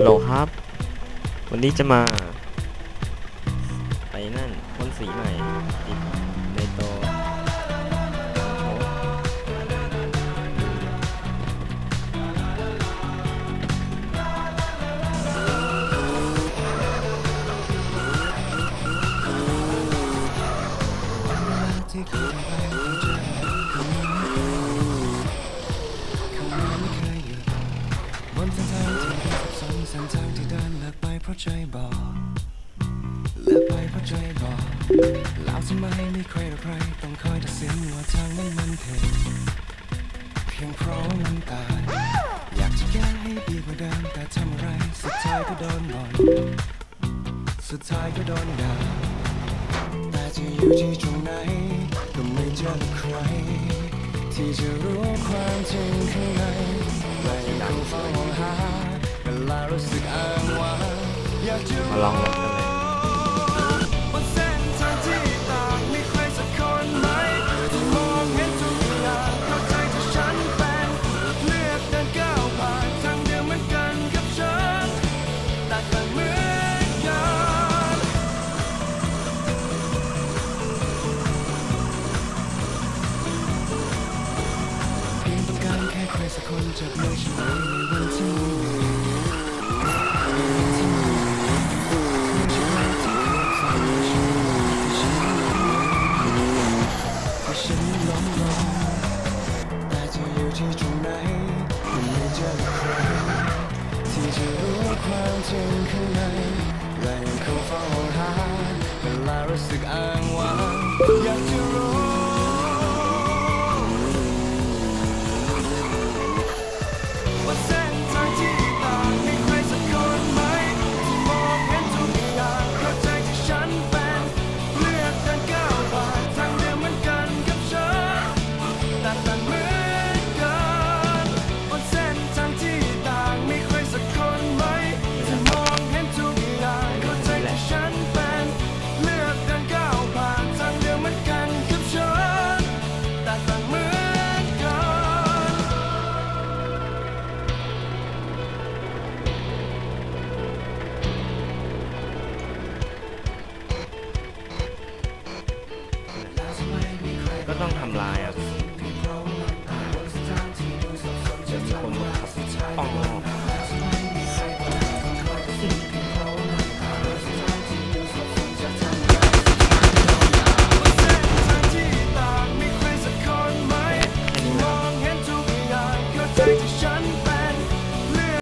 ฮัลโหลครับ วันนี้จะมา ไปนั่นพ่นสีใหม่ติดใน ทางที่เดินเลิกไปเพราะใจบอกเลิกไปเพราะใจบอกแล้วทำไมไม่ใครหรือใครต้องคอยตัดสินว่าทางนั้นมันผิดเพียงเพราะมันตายอยากจะแก้ให้ดีกว่าเดิมแต่ทำอะไรสุดท้ายก็โดนบ่นสุดท้ายก็โดนด่าแต่จะอยู่ที่ตรงไหนก็ไม่เจอใคร ที่จะรู้ความจริงข้างในและยังคงเฝ้ามองหา มาลองรถกันเลยบนเส้นทางที่ต่างมีใครสักคนไหมที่มองเห็นทุกอย่างเข้าใจที่ฉันเป็นวผ่านที่ ที่ตรงไหนก็ไม่เจอใครที่จะรู้ความจริงข้างในและยังคงเฝ้ามองหาเวลารู้สึกอ้า ก็ต้องทำลายอะเดี๋ยวมีคนขับป้อง